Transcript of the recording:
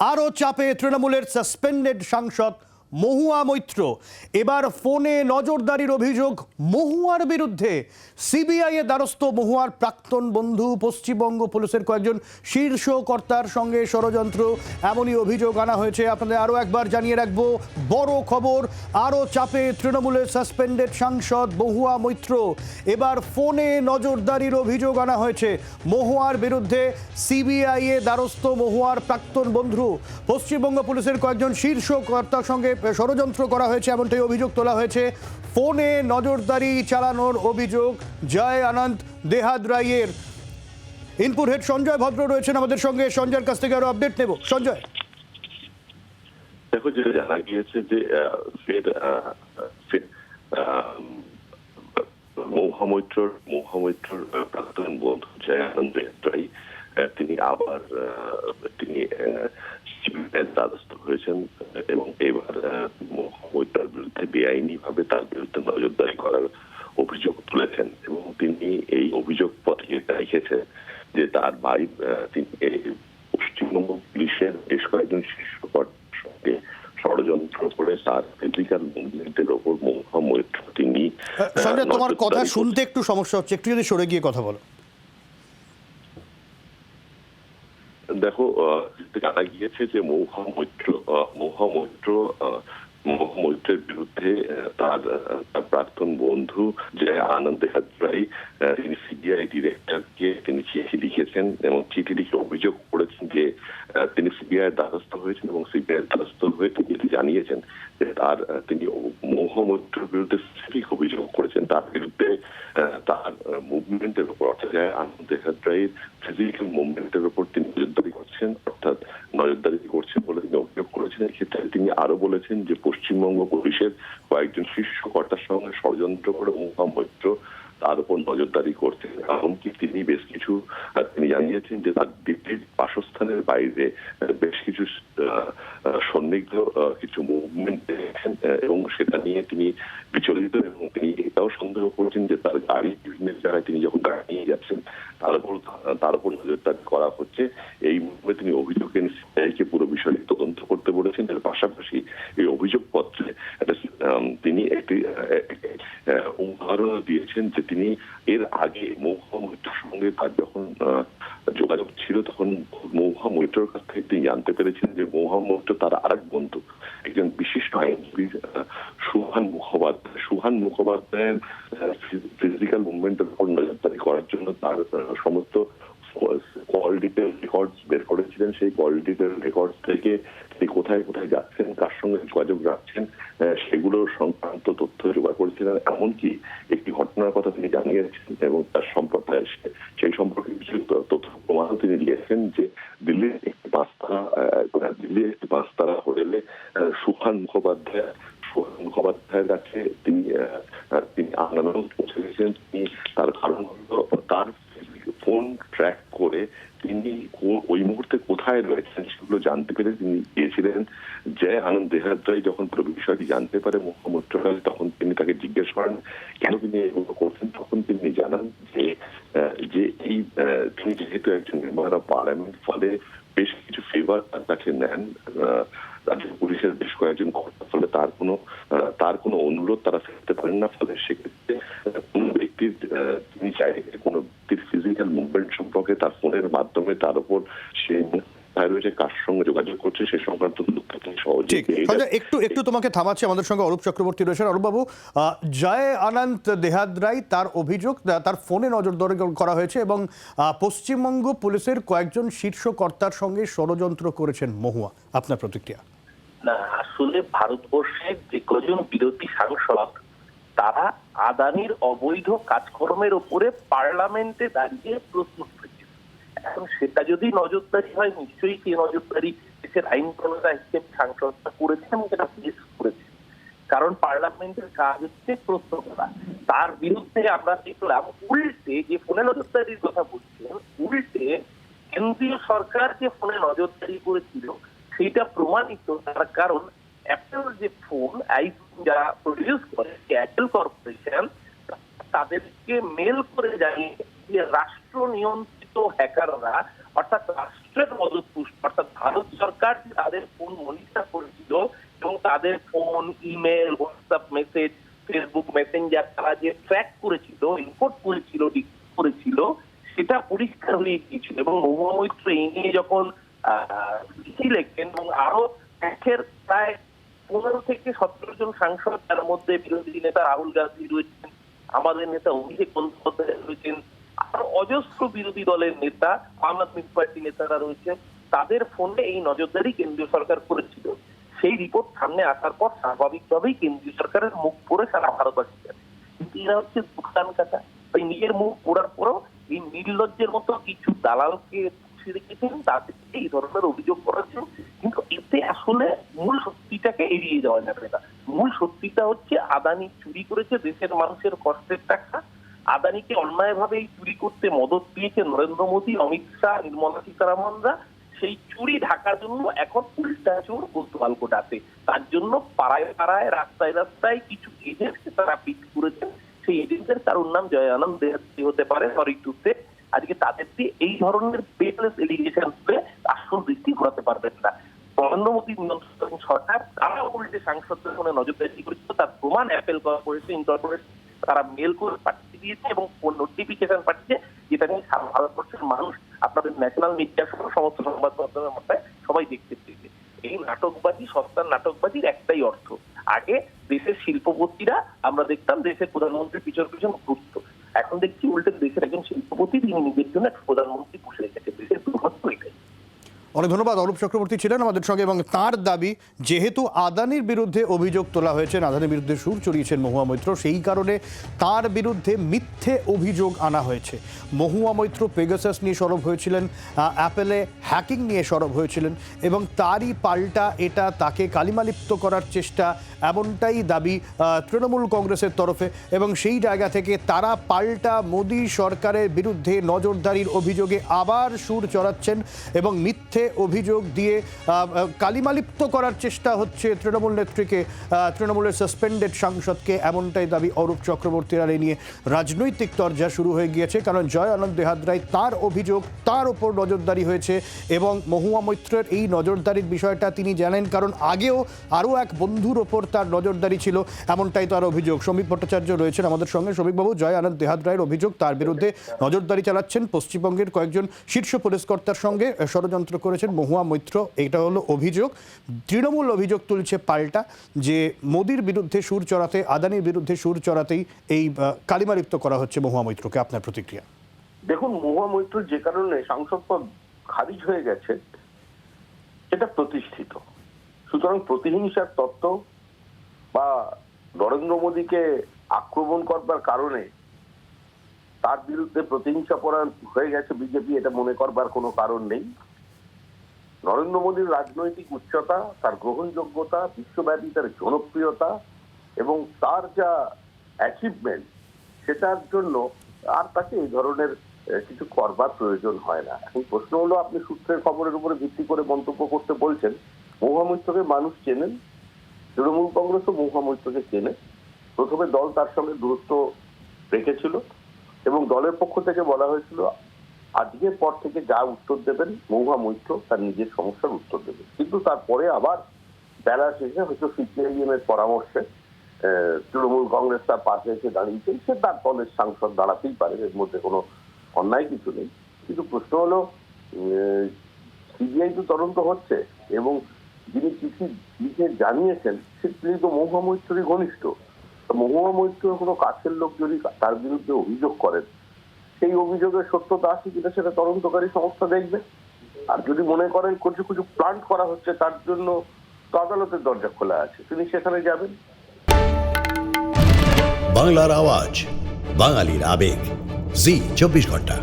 আরও চাপে তৃণমূলের সাসপেন্ডেড সাংসদ মহুয়া মৈত্র। এবার ফোনে নজরদারির অভিযোগ, মহুয়ার বিরুদ্ধে সিবিআই এর দ্বারস্থ মহুয়ার প্রাক্তন বন্ধু, পশ্চিমবঙ্গ পুলিশের কয়েকজন শীর্ষ কর্তার সঙ্গে ষড়যন্ত্র। এমনই অভিযোগ আনা হয়েছে। আপনাদের আরও একবার জানিয়ে রাখব, বড় খবর, আরও চাপে তৃণমূলের সাসপেন্ডেড সাংসদ মহুয়া মৈত্র। এবার ফোনে নজরদারির অভিযোগ আনা হয়েছে, মহুয়ার বিরুদ্ধে সিবিআই এ দ্বারস্থ মহুয়ার প্রাক্তন বন্ধু, পশ্চিমবঙ্গ পুলিশের কয়েকজন শীর্ষ কর্তার সঙ্গে ষড়যন্ত্র করা হয়েছে এমনটাই অভিযোগ তোলা হয়েছে। ফোনে নজরদারি চালানোর অভিযোগ জয় আনন্দ দেহাদ রাইয়ের। ইনপুট হেড সঞ্জয় ভদ্র রয়েছেন আমাদের সঙ্গে। সঞ্জয়ের কাছ থেকে আরও আপডেট নেব। সঞ্জয়। দেখো যেটা জানা গিয়েছে যে ফের মহামৈত্রর মহামৈত্রর প্রাক্তন বন্ধু জয়ানন্দ আহ, তিনি আবার তিনি সিবিআইয়ের দ্বারস্থ হয়েছেন এবং এবার আহ, বিরুদ্ধে বেআইনি ভাবে তার বিরুদ্ধে নজরদারি করার অভিযোগ তুলেছেন এবং তিনি এই অভিযোগ পত্রিকে রেখেছেন যে তার ভাই তিনি পশ্চিমবঙ্গ পুলিশের বেশ কয়েকজন শীর্ষ সঙ্গে ষড়যন্ত্র করে তার ফিজিক্যাল মুভমেন্টের ওপর মহা মৈত্র তিনি তোমার কথা শুনতে একটু সমস্যা হচ্ছে একটু যদি সরে গিয়ে কথা বলো। দেখো আহ, জানা গিয়েছে যে মৌহা মৈত্র আহ, মৌহা মৈত্র আহ, বিরুদ্ধে তার প্রাক্তন বন্ধু যে আনন্দ হাজরাই তিনি সিবিআই ডিরেক্টরকে তিনি চিঠি লিখেছেন এবং চিঠি লিখে অভিযোগ করেছেন যে তিনি সিবিআই দ্বারস্থ হয়েছেন এবং সিবিআই দ্বারস্থ হয়ে তিনি জানিয়েছেন যে তার তিনি মৌহা বিরুদ্ধে স্পেসিফিক অভিযোগ করেছেন। তার বিরুদ্ধে তার মুভমেন্টের উপর অর্থাৎ আনন্দ হাজরাইয়ের ফিজিক্যাল মুভমেন্টের উপর তিনি নজরদারি করছেন। অর্থাৎ নজরদারি করছে বলে তিনি অভিযোগ করেছেন। এক্ষেত্রে তিনি আরও বলেছেন যে পশ্চিমবঙ্গ পুলিশের কয়েকজন শীর্ষ কর্তার সঙ্গে ষড়যন্ত্র করে মহা মৈত্র তার উপর নজরদারি করছেন এমনকি তিনি বেশ কিছু তিনি জানিয়েছেন যে তার দিল্লির বাসস্থানের বাইরে বেশ কিছু সন্দিগ্ধ কিছু মুভমেন্ট দেখেছেন এবং সেটা নিয়ে তিনি বিচলিত এবং তিনি এটাও সন্দেহ করছেন যে তার গাড়ি বিভিন্ন জায়গায় তিনি যখন গাড়ি নিয়ে যাচ্ছেন তার উপর তার উপর নজরদারি করা হচ্ছে। এই মর্মে তিনি অভিযোগ এনে সিবিআইকে পুরো বিষয়টি তদন্ত করতে বলেছেন। এর পাশাপাশি এই অভিযোগপত্রে একটা আম, তিনি একটি উদাহরণ দিয়েছেন যে তিনি এর আগে মৌহা মৈত্রের সঙ্গে তার যখন যোগাযোগ ছিল, তখন মৌহা মৈত্রের কাছ থেকে তিনি জানতে পেরেছেন যে মৌহা মৈত্র তার আর এক বন্ধু, একজন বিশিষ্ট আইনজীবী সুহান মুখোপাধ্যায়। সুহান মুখোপাধ্যায়ের ফিজিক্যাল মুভমেন্টের উপর নজরদারি করার জন্য তার সমস্ত ডিটেল রেকর্ডস বের করেছিলেন, সেই ডিটেল রেকর্ডস থেকে তিনি কোথায় কোথায় যাচ্ছেন, কার সঙ্গে যোগাযোগ রাখছেন সেগুলো সংক্রান্ত তথ্য জোগাড় করেছিলেন। এমনকি একটি ঘটনার কথা তিনি জানিয়েছেন এবং তার সম্পর্কে সেই সম্পর্কে কিছু তথ্য প্রমাণও তিনি দিয়েছেন যে দিল্লির একটি পাঁচতারা দিল্লির একটি পাঁচতারা হোটেলে সুহান মুখোপাধ্যায় সুহান মুখোপাধ্যায়ের কাছে তিনি তিনি আন্দোলন পৌঁছে গেছেন তিনি তার কারণ তার ফোন ট্র্যাক করে তিনি ওই মুহূর্তে কোথায় রয়েছেন সেগুলো জানতে পেরে তিনি গিয়েছিলেন জয় আনন্দ দেহাদ্রাই যখন পুরো বিষয়টি জানতে পারে মুখ্যমন্ত্রী তখন তিনি তাকে জিজ্ঞেস করেন, কেন তিনি এগুলো করছেন? তখন তিনি জানান যে যে এই তিনি যেহেতু একজন মেম্বার অফ পার্লামেন্ট ফলে বেশ কিছু ফেভার তার কাছে নেন। রাজ্য পুলিশের বেশ কয়েকজন কর্তার ফলে তার কোনো তার কোনো অনুরোধ তারা ফেলতে পারেন না। ফলে সেক্ষেত্রে ব্যক্তির তিনি চাইলে কোনো ব্যক্তির ফিজিক্যাল মুভমেন্ট সম্পর্কে তার ফোনের মাধ্যমে তার উপর সে কোথায় কার সঙ্গে যোগাযোগ করছে সে সংক্রান্ত তথ্য তিনি সহজেই ঠিক। পেয়ে সঞ্জয় যাবেন। একটু একটু তোমাকে থামাচ্ছি আমাদের সঙ্গে অরূপ চক্রবর্তী রয়েছেন। অরূপবাবু জয় আনন্দ দেহাদ রায় তার অভিযোগ তার ফোনে নজরদারি করা হয়েছে এবং আহ, পশ্চিমবঙ্গ পুলিশের কয়েকজন শীর্ষ কর্তার সঙ্গে ষড়যন্ত্র করেছেন মহুয়া। আপনার প্রতিক্রিয়া? না আসলে ভারতবর্ষের যে কজন বিরোধী সাংসদ তারা আদানির অবৈধ কাজকর্মের উপরে পার্লামেন্টে দাঁড়িয়ে প্রশ্ন করেছে এখন সেটা যদি নজরদারি হয়, নিশ্চয়ই সেই নজরদারি দেশের আইন প্রণেতা হিসেবে সাংসদরা করেছেন এবং সেটা পেশ করেছে কারণ পার্লামেন্টের কাজ হচ্ছে প্রশ্ন করা। তার বিরুদ্ধে আমরা দেখলাম উল্টে যে ফোনে নজরদারির কথা বলছিলেন, উল্টে কেন্দ্রীয় সরকার যে ফোনে নজরদারি করেছিল, সেইটা প্রমাণিত তার কারণ অ্যাপেল যে ফোন আইফোন যারা প্রডিউস করে অ্যাপেল কর্পোরেশন তাদেরকে মেল করে জানিয়ে রাষ্ট্র নিয়ন্ত্রিত হ্যাকাররা অর্থাৎ রাষ্ট্রের মদত পুষ্ট অর্থাৎ ভারত সরকার তাদের ফোন মনিটর করেছিল এবং তাদের phone email WhatsApp message Facebook Messenger তারা যে ট্র্যাক করেছিল ইম্পোর্ট করেছিল করেছিল, সেটা পরিষ্কার হয়ে গিয়েছিল এবং মহুয়া মৈত্র যখন চিঠি লেখেন এবং আরও প্রায় পনেরো থেকে সতেরো জন সাংসদ, তার মধ্যে বিরোধী নেতা রাহুল গান্ধী রয়েছেন, আমাদের নেতা অভিষেক বন্দ্যোপাধ্যায় রয়েছেন, আর অজস্র বিরোধী দলের নেতা, আম আদমি পার্টি নেতারা রয়েছেন, তাদের ফোনে এই নজরদারি কেন্দ্রীয় সরকার করেছিল। সেই রিপোর্ট সামনে আসার পর স্বাভাবিকভাবেই কেন্দ্রীয় সরকারের মুখ পড়ে সারা ভারতবাসী কিন্তু এরা হচ্ছে দোকান কাটা। ওই নিজের মুখ পোড়ার পরও এই নির্লজ্জের মতো কিছু দালালকে রেখেছেন, তাদেরকে এই ধরনের অভিযোগ করেছেন কিন্তু এতে আসলে মূল সত্যিটাকে এড়িয়ে যাওয়া যাবে না। মূল সত্যিটা হচ্ছে আদানি চুরি করেছে দেশের মানুষের কষ্টের টাকা। আদানিকে অন্যায়ভাবে এই চুরি করতে মদত দিয়েছে নরেন্দ্র মোদী, অমিত শাহ, নির্মলা সীতারামনরা। সেই চুরি ঢাকার জন্য এখন উল্টা চোর কোতোয়াল কোটাতে তার জন্য পাড়ায় পাড়ায়, রাস্তায় রাস্তায় কিছু এজেন্টকে তারা পিক করেছেন সেই এজেন্টের কারোর নাম জয় আনন্দ হতে পারে সরি টুতে আজকে তাদের দিয়ে এই ধরনের বেসলেস এলিগেশন সরকার তারা উল্টে সাংসদদের ফোনে নজরদারি করেছিল, তার প্রমাণ অ্যাপেল তারা মেল করে পাঠিয়ে দিয়েছে এবং নোটিফিকেশন পাঠিয়েছে, যেটা নিয়ে ভারতবর্ষের মানুষ আপনাদের ন্যাশনাল মিডিয়া সহ সমস্ত সংবাদ মাধ্যমের মধ্যে সবাই দেখতে পেয়েছে। এই নাটকবাজি সস্তার নাটকবাজির একটাই অর্থ। আগে দেশের শিল্পপতিরা, আমরা দেখতাম দেশের প্রধানমন্ত্রীর পিছন পিছন ঘুরতো। এখন দেখছি উল্টে দেশের একজন শিল্পপতি, তিনি নিজের জন্য প্রধানমন্ত্রী অনেক ধন্যবাদ, অরূপ চক্রবর্তী ছিলেন আমাদের সঙ্গে এবং তার দাবি, যেহেতু আদানির বিরুদ্ধে অভিযোগ তোলা হয়েছে, আদানির বিরুদ্ধে সুর চড়িয়েছেন মহুয়া মৈত্র, সেই কারণে তার বিরুদ্ধে মিথ্যে অভিযোগ আনা হয়েছে। মহুয়া মৈত্র পেগাসাস নিয়ে সরব হয়েছিলেন অ্যাপেলে হ্যাকিং নিয়ে সরব হয়েছিলেন এবং তারই পাল্টা এটা তাকে কালিমালিপ্ত করার চেষ্টা, এমনটাই দাবি তৃণমূল কংগ্রেসের তরফে এবং সেই জায়গা থেকে তারা পাল্টা মোদী সরকারের বিরুদ্ধে নজরদারির অভিযোগে আবার সুর চড়াচ্ছেন এবং মিথ্যে অভিযোগ দিয়ে কালিমালিপ্ত করার চেষ্টা হচ্ছে তৃণমূল নেত্রীকে। তৃণমূলের সাসপেন্ডেড সাংসদকে এমনটাই দাবি অরূপ চক্রবর্তীর আর এই নিয়ে রাজনৈতিক তরজা শুরু হয়ে গিয়েছে। কারণ জয় আনন্দ দেহাদ্রাই তার অভিযোগ তার ওপর নজরদারি হয়েছে এবং মহুয়া মৈত্রের এই নজরদারির বিষয়টা তিনি জানেন। কারণ আগেও আরও এক বন্ধুর ওপর তার নজরদারি ছিল, এমনটাই তার অভিযোগ। শ্রমিক ভট্টাচার্য রয়েছেন আমাদের সঙ্গে। শ্রমিকবাবু জয় আনন্দ দেহাদ্রায়ের অভিযোগ তার বিরুদ্ধে নজরদারি চালাচ্ছেন। পশ্চিমবঙ্গের কয়েকজন শীর্ষ পুলিশকর্তার সঙ্গে ষড়যন্ত্র করেছেন মহুয়া মৈত্র, এটা হলো অভিযোগ। তৃণমূল অভিযোগ তুলছে পাল্টা যে মোদির বিরুদ্ধে সুর চড়াতে, আদানির বিরুদ্ধে সুর চড়াতেই এই কালিমালিপ্ত করা হচ্ছে মহুয়া মৈত্রকে। আপনার প্রতিক্রিয়া? দেখুন, মহুয়া মৈত্র যে কারণে সাংসদ পদ খারিজ হয়ে গেছে এটা প্রতিষ্ঠিত। সুতরাং প্রতিহিংসার তত্ত্ব বা নরেন্দ্র মোদীকে আক্রমণ করবার কারণে তার বিরুদ্ধে প্রতিহিংসা পরায়ণ হয়ে গেছে বিজেপি, এটা মনে করবার কোনো কারণ নেই। নরেন্দ্র মোদীর রাজনৈতিক উচ্চতা, তার গ্রহণযোগ্যতা, বিশ্বব্যাপী তার জনপ্রিয়তা এবং তার যা অ্যাচিভমেন্ট সেটার জন্য আর তাকে এই ধরনের কিছু করবার প্রয়োজন হয় না। এখন প্রশ্ন হলো, আপনি সূত্রের খবরের উপরে ভিত্তি করে মন্তব্য করতে বলছেন, মহুয়া মৈত্রকে মানুষ চেনেন? তৃণমূল কংগ্রেসও মহুয়া মৈত্রকে চেনে। প্রথমে দল তার সঙ্গে দূরত্ব রেখেছিল এবং দলের পক্ষ থেকে বলা হয়েছিল আজকের পর থেকে যা উত্তর দেবেন, মহুয়া মৈত্র তার নিজের সমস্যার উত্তর দেবেন। কিন্তু তারপরে আবার বেলা শেষে হয়তো সিপিআইএম এর পরামর্শে তৃণমূল কংগ্রেস তার পাশে এসে দাঁড়িয়েছে সে তার দলের সাংসদ দাঁড়াতেই পারে, এর মধ্যে কোনো অন্যায় কিছু নেই। কিন্তু প্রশ্ন হলো সিবিআই তো তদন্ত হচ্ছে এবং যিনি চিঠি লিখে জানিয়েছেন, সে তিনি তো মহুয়া মৈত্রই ঘনিষ্ঠ। মহুয়া মৈত্র কোনো কাছের লোক যদি তার বিরুদ্ধে অভিযোগ করেন সেই অভিযোগের সত্যতা আছে কিনা সেটা তদন্তকারী সংস্থা দেখবে। আর যদি মনে করেন কিছু কিছু প্লান্ট করা হচ্ছে, তার জন্য তো আদালতের দরজা খোলা আছে। তিনি সেখানে যাবেন। বাংলার আওয়াজ, বাঙালির আবেগ। জি, চব্বিশ ঘণ্টা।